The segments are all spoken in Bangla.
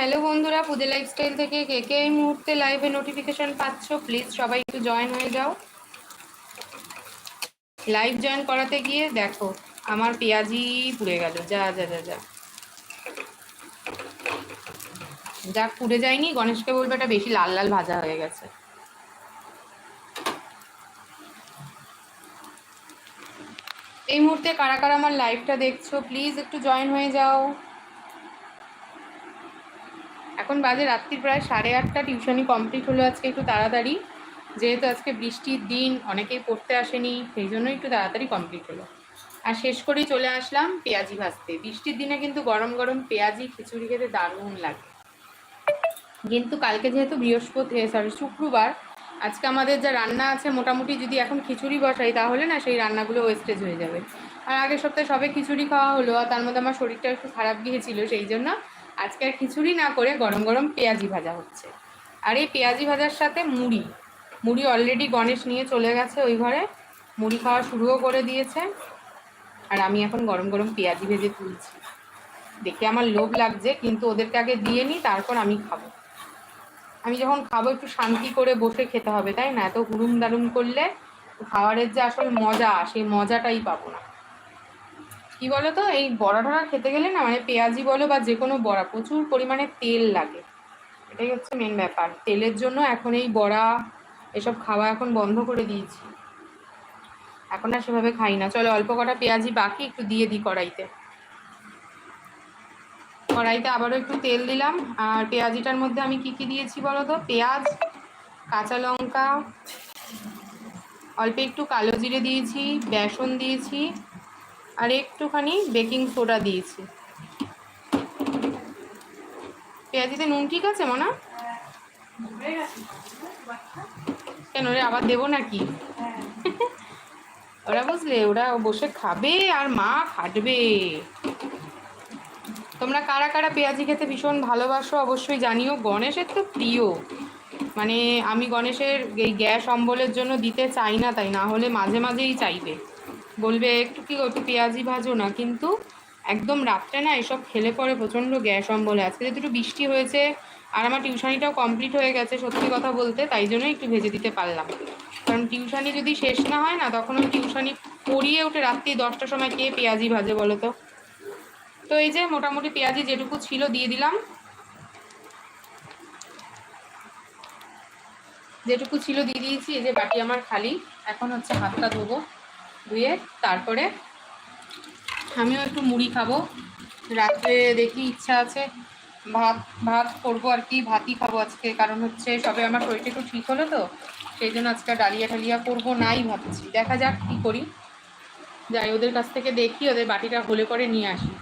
হ্যালো বন্ধুরা পুজো লাইফস্টাইল থেকে কে কে এই মুহূর্তে লাইভে নোটিফিকেশন পাচ্ছ? প্লিজ সবাই একটু জয়েন হয়ে যাও। লাইভ জয়েন করাতে গিয়ে দেখো, আমার পেঁয়াজি পুড়ে গেল। যা যা যা যা। যাক পুড়ে যায়নি, গণেশকে বলবে এটা বেশি লাল লাল ভাজা হয়ে গেছে। এই মুহূর্তে কারা কারা আমার লাইভটা দেখছ প্লিজ একটু জয়েন হয়ে যাও। এখন বাজে রাত্রি প্রায় সাড়ে আটটা টিউশনি কমপ্লিট হলো আজকে একটু তাড়াতাড়ি। যেহেতু আজকে বৃষ্টির দিন, অনেকেই পড়তে আসেনি, সেই জন্য একটু তাড়াতাড়ি কমপ্লিট হলো। আর শেষ করেই চলে আসলাম পেঁয়াজি ভাজতে। বৃষ্টির দিনে কিন্তু গরম গরম পেঁয়াজি, খিচুড়ি খেতে দারুণ লাগে। কিন্তু কালকে যেহেতু বৃহস্পতি সরি শুক্রবার, আজকে আমাদের যা রান্না আছে, মোটামুটি যদি এখন খিচুড়ি বসাই, তাহলে না সেই রান্নাগুলো ওয়েস্টেজ হয়ে যাবে। আর আগের সপ্তাহে সবে খিচুড়ি খাওয়া হলো, আর তার মধ্যে আমার শরীরটা একটু খারাপ গিয়েছিল, সেই জন্য আজকে আর খিচুড়ি না করে গরম গরম পেঁয়াজি ভাজা হচ্ছে। আর এই পেঁয়াজি ভাজার সাথে মুড়ি। মুড়ি অলরেডি গণেশ নিয়ে চলে গেছে ওই ঘরে। মুড়ি খাওয়া শুরুও করে দিয়েছে। আর আমি এখন গরম গরম পেঁয়াজি ভেজে তুলছি। দেখে আমার লোভ লাগছে, কিন্তু ওদেরকে আগে দিয়ে নিই, তারপর আমি খাব। আমি যখন খাব, একটু শান্তি করে বসে খেতে হবে, তাই না? এত হুড়ুম দারুম করলে খাবারের যে আসল মজা, সেই মজাটাই পাবো না। কি বলো তো এই বড়া টড়া খেতে গেলে না মানে পেঁয়াজি বলো বা যে কোনো বড়া, প্রচুর পরিমাণে তেল লাগে। এটাই হচ্ছে মেন ব্যাপার। তেলের জন্য এখন এই বড়া, এসব খাওয়া এখন বন্ধ করে দিয়েছি। এখন আর সেভাবে খাই না। চলো অল্প কটা পেঁয়াজি বাকি, একটু দিয়ে দিই কড়াইতে। কড়াইতে আবারও একটু তেল দিলাম। আর পেঁয়াজিটার মধ্যে আমি কি কি দিয়েছি বলো তো পেঁয়াজ, কাঁচা লঙ্কা, অল্প একটু কালো জিরে দিয়েছি, বেসন দিয়েছি আর একটুখানি বেকিং সোডা দিয়েছি। পেঁয়াজিতে নুন ঠিক আছে, মনা? কেন রে, আবার দেবো নাকি? ওরা বুঝলে, ওরা বসে খাবে আর মা খাটবে। তোমরা কারা কারা পেঁয়াজি খেতে ভীষণ ভালোবাসো অবশ্যই জানিও, গণেশের তো প্রিয়। মানে আমি গণেশের এই গ্যাস অম্বলের জন্য দিতে চাই না তাই, না হলে মাঝে মাঝেই চাইবে। বলবে, একটু কি একটু পেঁয়াজি ভাজো না? কিন্তু একদম রাত্রে না এসব খেলে পরে প্রচণ্ড গ্যাস অম্বলে। আজকে যেহেতু একটু বৃষ্টি হয়েছে আর আমার টিউশানিটাও কমপ্লিট হয়ে গেছে সত্যি কথা বলতে, তাই জন্যই একটু ভেজে দিতে পারলাম। কারণ টিউশানি যদি শেষ না হয় না তখন আমি টিউশনি পড়িয়ে উঠে রাত্রি দশটার সময় কে পেঁয়াজি ভাজে বলো তো? তো এই যে মোটামুটি পেঁয়াজি যেটুকু ছিল দিয়ে দিলাম। যেটুকু ছিল দিয়ে দিয়েছি, এই যে বাটি আমার খালি। এখন হচ্ছে হাতটা ধোবো। ধুয়ে তারপরে আমিও একটু মুড়ি খাব। রাত্রে দেখি ইচ্ছা আছে, ভাত ভাত করব আর কি, ভাতই খাব আজকে। কারণ হচ্ছে সবে আমার শরীরটা একটু ঠিক হলো তো, সেই জন্য আজকে ডালিয়া টালিয়া করব নাই ভাবছি। দেখা যাক কী করি। যাই, ওদের কাছ থেকে দেখি, ওদের বাটিটা হলে করে নিয়ে আসি।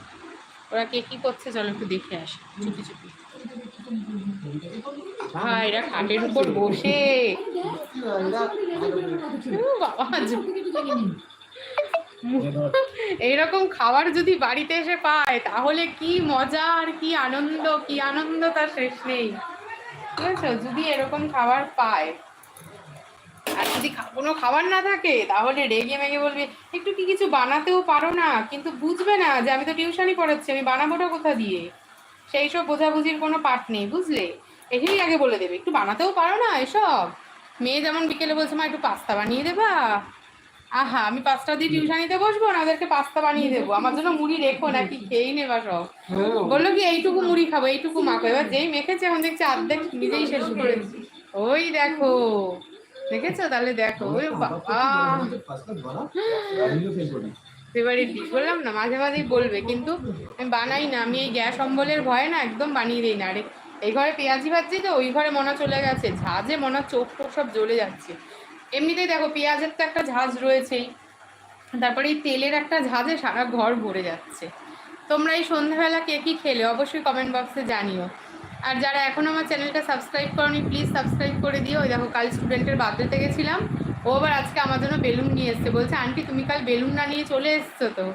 ওরা কে কী করছে চলো একটু দেখে আসি, চুপি চুপি। হ্যাঁ এরা খাটের উপর বসে। বাবা এইরকম খাবার যদি বাড়িতে এসে পায়, তাহলে কি মজা আর কি আনন্দ কি আনন্দ তার শেষ নেই। বুঝেছ যদি এরকম খাবার পায়, আর যদি কোনো খাবার না থাকে, তাহলে রেগে মেগে বলবে, একটু কি কিছু বানাতেও পারো না? কিন্তু বুঝবে না যে আমি তো টিউশনই পড়াচ্ছি, আমি বানাবোটা কোথা দিয়ে? সেই সব বোঝাবুঝির কোনো পাঠ নেই, বুঝলে? এটাই আগে বলে দেবে, একটু বানাতেও পারো না এসব? মেয়ে যেমন বিকেলে বলছে, মা, একটু পাস্তা বানিয়ে দেবা? আহা আমি পাঁচটা দিয়ে টিউশনিতে বসবো না? ওদেরকে পাস্তা বানিয়ে দেবো। আমার জন্য মুড়ি রেখো নাকি খেয়েই নেবা সব। বলল কি এইটুকু মুড়ি খাব এইটুকু মাখো। এবার যেই মেখেছে এখন দেখছি অর্ধেক নিজেই শেষ করেছি ওই দেখো দেখেছ? তাহলে দেখো ওই বাবা ফেভারিট বললাম না মাঝে মাঝেই বলবে কিন্তু আমি বানাই না। আমি এই গ্যাস অম্বলের ভয়ে না একদম বানিয়ে দিই না। আরে এই ঘরে পেঁয়াজি ভাজছি তো ওই ঘরে মনে চলে গেছে। ঝাঁজে মনে চোখ টোক সব জ্বলে যাচ্ছে। এমনিতেই দেখো পেঁয়াজের তো একটা ঝাঁজ রয়েছেই। তারপরে এই তেলের একটা ঝাঁজে সারা ঘর ভরে যাচ্ছে। তোমরা এই সন্ধ্যাবেলা কে কী খেলে অবশ্যই কমেন্ট বক্সে জানিও। আর যারা এখন আমার চ্যানেলটা সাবস্ক্রাইব করনি প্লিজ সাবস্ক্রাইব করে দিও। ওই দেখো কাল স্টুডেন্টের বার্থডেতে গেছিলাম। ও আবার আজকে আমার জন্য বেলুন নিয়ে এসছে। বলছে, আন্টি, তুমি কাল বেলুন না নিয়ে চলে এসছো তো?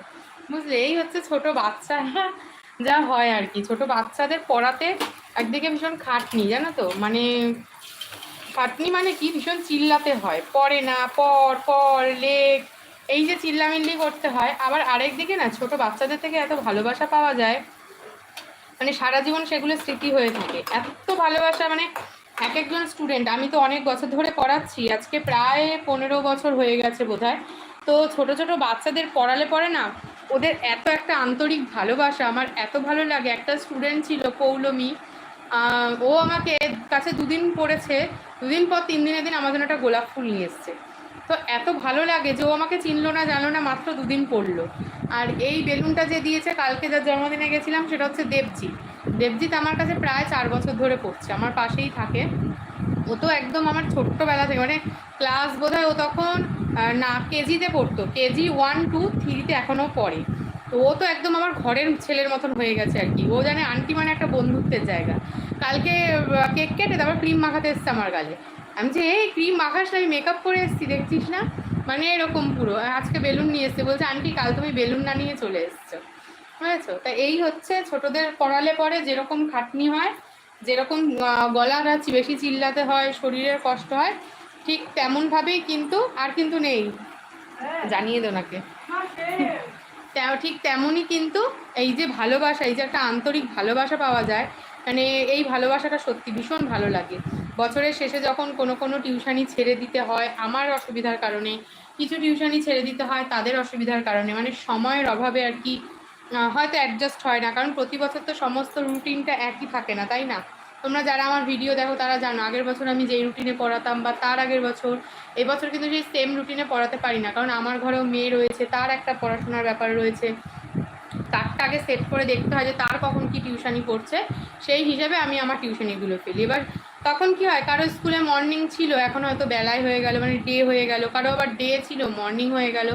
বুঝলে? এই হচ্ছে ছোট বাচ্চা। যা হয় আর কি। ছোট বাচ্চাদের পড়াতে একদিকে ভীষণ খাটনি, জানো তো? মানে খাটনি মানে কি? ভীষণ চিল্লাতে হয়। পড়ে না, পর পর লেখ এই যে চিল্লামিল্লি করতে হয়, আবার আরেক দিকে না, ছোট বাচ্চাদের থেকে এত ভালোবাসা পাওয়া যায় মানে সারা জীবন সেগুলো স্মৃতি হয়ে থাকে। এত ভালোবাসা মানে এক একজন স্টুডেন্ট আমি তো অনেক বছর ধরে পড়াচ্ছি, আজকে প্রায় পনেরো বছর হয়ে গেছে বোধহয়। তো ছোট ছোট বাচ্চাদের পড়ালে পরে না, ওদের এত একটা আন্তরিক ভালোবাসা, আমার এত ভালো লাগে। একটা স্টুডেন্ট ছিল পৌলমী ও আমাকে কাছে দুদিন পড়েছে, দুদিন পর তিন দিনের দিন আমার জন্য একটা গোলাপ ফুল নিয়ে এসছে। তো এত ভালো লাগে যে ও আমাকে চিনলো না, জানলো না, মাত্র দুদিন পড়ল। আর এই বেলুনটা যে দিয়েছে, কালকে যার জন্মদিনে গেছিলাম, সেটা হচ্ছে দেবজিৎ। দেবজিৎ আমার কাছে প্রায় চার বছর ধরে পড়ছে, আমার পাশেই থাকে। ও তো একদম আমার ছোট্টবেলা থেকে মানে ক্লাস বোধহয় ও তখন না, কেজিতে পড়তো, কেজি ওয়ান, টু, থ্রিতে এখনও পড়ে। তো ও তো একদম আমার ঘরের ছেলের মতন হয়ে গেছে আর কি। ও জানে আন্টি মানে একটা বন্ধুত্বের জায়গা। কালকে কেক কেটে তারপর ক্রিম মাখাতে এসছে আমার গালে। আমি যে এই ক্রিম মাখাস না আমি মেকআপ করে এসেছি দেখছিস না? মানে এরকম পুরো। আজকে বেলুন নিয়ে এসছে। বলছে আন্টি কাল তুমি বেলুন না নিয়ে চলে এসছো। বুঝেছ? তা এই হচ্ছে ছোটদের পড়ালে পরে যেরকম খাটনি হয় যেরকম আহ, গলা রাচ্ছি বেশি চিল্লাতে হয় শরীরের কষ্ট হয় ঠিক তেমনভাবেই কিন্তু আর কিন্তু নেই। জানিয়ে দো নাকে তে- ঠিক তেমনই কিন্তু এই যে ভালোবাসা, এই যে একটা আন্তরিক ভালোবাসা পাওয়া যায় মানে এই ভালোবাসাটা সত্যি ভীষণ ভালো লাগে। বছরের শেষে যখন কোনো কোনো টিউশানি ছেড়ে দিতে হয়, আমার অসুবিধার কারণে, কিছু টিউশানি ছেড়ে দিতে হয় তাদের অসুবিধার কারণে মানে সময়ের অভাবে আর কি হয়তো অ্যাডজাস্ট হয় না, কারণ প্রতি বছর তো সমস্ত রুটিনটা একই থাকে না, তাই না? তোমরা যারা আমার ভিডিও দেখো, তারা জানো, আগের বছর আমি যেই রুটিনে পড়াতাম বা তার আগের বছর, এবছর কিন্তু সেই সেম রুটিনে পড়াতে পারি না। কারণ আমার ঘরেও মেয়ে রয়েছে, তার একটা পড়াশোনার ব্যাপার রয়েছে। তারটা আগে সেট করে দেখতে হয় যে তার কখন কি টিউশানি পড়ছে। সেই হিসাবে আমি আমার টিউশনিগুলো ফেলি। এবার তখন কি হয়, কারও স্কুলে মর্নিং ছিল, এখন হয়তো বেলায় হয়ে গেল মানে ডে হয়ে গেল, কারও আবার ডে ছিল মর্নিং হয়ে গেল।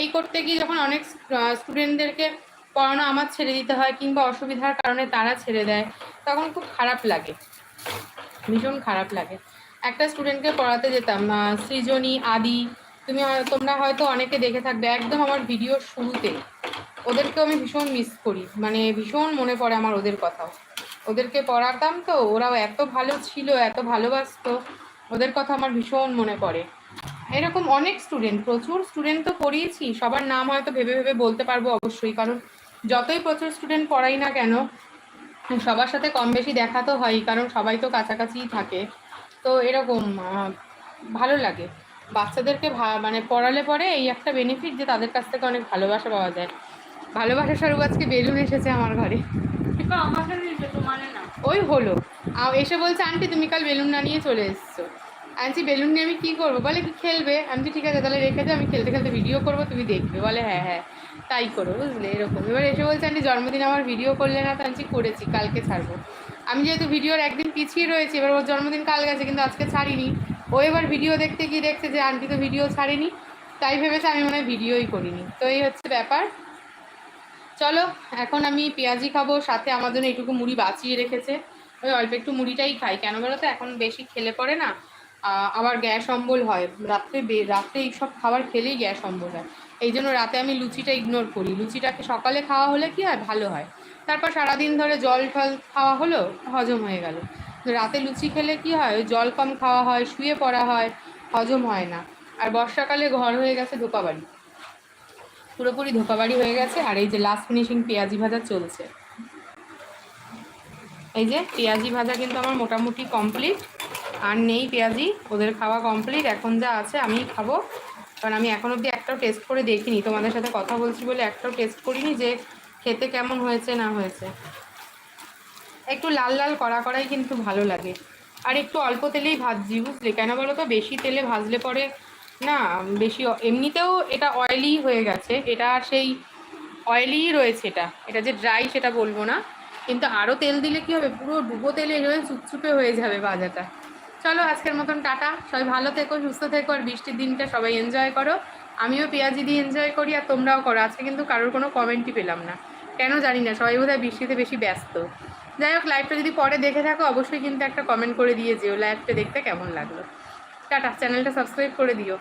এই করতে গিয়ে যখন অনেক স্টুডেন্টদেরকে পড়ানো আমার ছেড়ে দিতে হয় কিংবা অসুবিধার কারণে তারা ছেড়ে দেয়, তখন খুব খারাপ লাগে। ভীষণ খারাপ লাগে। একটা স্টুডেন্টকে পড়াতে যেতাম সৃজনী, আদি, তুমি তোমরা হয়তো অনেকে দেখে থাকবে, একদম আমার ভিডিওর শুরুতে। ওদেরকেও আমি ভীষণ মিস করি। মানে ভীষণ মনে পড়ে আমার ওদের কথাও। ওদেরকে পড়াতাম তো, ওরাও এত ভালো ছিল, এত ভালোবাসতো, ওদের কথা আমার ভীষণ মনে পড়ে। এরকম অনেক স্টুডেন্ট প্রচুর স্টুডেন্ট তো পড়িয়েছি, সবার নাম হয়তো ভেবে ভেবে বলতে পারব অবশ্যই, কারণ যতই প্রচুর স্টুডেন্ট পড়াই না কেন সবার সাথে কম বেশি দেখা তো হয় কারণ সবাই তো কাছাকাছিই থাকে। তো এরকম ভালো লাগে। বাচ্চাদেরকে ভা- মানে পড়ালে পরে এই একটা বেনিফিট যে তাদের কাছ থেকে অনেক ভালোবাসা পাওয়া যায়। ভালোবাসা স্বরূপ আজকে বেলুন এসেছে আমার ঘরে। ওই হলো। এসে বলছে আন্টি তুমি কাল বেলুন না নিয়ে চলে এসছো। আনছি বেলুন নিয়ে আমি কী করব? বলে কি খেলবে? আমি বলছি, ঠিক আছে তাহলে রেখে যাও আমি খেলতে খেলতে ভিডিও করব তুমি দেখবে। বলে হ্যাঁ হ্যাঁ। তাই করো, বুঝলে? এরকম। এবার এসে বলছে, আন্টি, জন্মদিন আমার ভিডিও করলে না, তো আনছি করেছি, কালকে ছাড়বো। আমি যেহেতু ভিডিওর একদিন পিছিয়ে রয়েছি, এবার ওর জন্মদিন কাল গেছে, কিন্তু আজকে ছাড়িনি। ও এবার ভিডিও দেখতে গিয়ে দেখছে যে আন্টি তো ভিডিও ছাড়েনি, তাই ভেবেছে আমি মনে হয় ভিডিওই করিনি। তো এই হচ্ছে ব্যাপার। চলো, এখন আমি পেঁয়াজি খাব, সাথে আমার জন্য এইটুকু মুড়ি বাঁচিয়ে রেখেছে। ওই অল্প একটু মুড়িটাই খাই। কেন বলো তো, এখন বেশি খেলে পড়ে না? আবার গ্যাস অম্বল হয়। রাত্রে রাত্রে এইসব খাবার খেলেই গ্যাস অম্বল হয়। এই জন্য রাতে আমি লুচিটা ইগনোর করি। লুচিটাকে সকালে খাওয়া হলে কি হয়? ভালো হয়। তারপর সারাদিন ধরে জল টল খাওয়া হলো, হজম হয়ে গেল। রাতে লুচি খেলে কি হয়? জল কম খাওয়া হয়, শুয়ে পড়া হয়, হজম হয় না। আর বর্ষাকালে ঘর হয়ে গেছে ধোকাবাড়ি। পুরোপুরি ধোকাবাড়ি হয়ে গেছে, আর এই যে লাস্ট ফিনিশিং পেঁয়াজি ভাজা চলছে। এই যে পেঁয়াজি ভাজা কিন্তু আমার মোটামুটি কমপ্লিট আর নেই পেঁয়াজি, ওদের খাওয়া কমপ্লিট এখন যা আছে আমি খাব। কারণ আমি এখন অবধি একটাও টেস্ট করে দেখিনি। তোমাদের সাথে কথা বলছি বলে একটাও টেস্ট করিনি যে খেতে কেমন হয়েছে, না হয়েছে। একটু লাল লাল করা করাই কিন্তু ভালো লাগে। আর একটু অল্প তেলেই ভাজছি, বুঝলে? কেন বলো তো? বেশি তেলে ভাজলে পরে না, বেশি এমনিতেও এটা অয়েলি হয়ে গেছে। এটা সেই অয়েলিই রয়েছে এটা। এটা যে ড্রাই সেটা বলব না। কিন্তু আরও তেল দিলে কি হবে? পুরো ডুবো তেলে হয়ে চুপচুপে হয়ে যাবে ভাজাটা। চলো আজকের মতন টাটা। সবাই ভালো থেকো, সুস্থ থেকো, আর বৃষ্টির দিনটা সবাই এনজয় করো। আমিও পেঁয়াজি দিয়ে এনজয় করি আর তোমরাও করো। আজকে কিন্তু কারোর কোনো কমেন্টই পেলাম না। কেন জানি না, সবাই বোধহয় বৃষ্টিতে বেশি ব্যস্ত। যাই হোক লাইভটা যদি পরে দেখে থাকো, অবশ্যই কিন্তু একটা কমেন্ট করে দিয়ে যেও লাইভটা দেখতে কেমন লাগল। টাটা চ্যানেলটা সাবস্ক্রাইব করে দিও।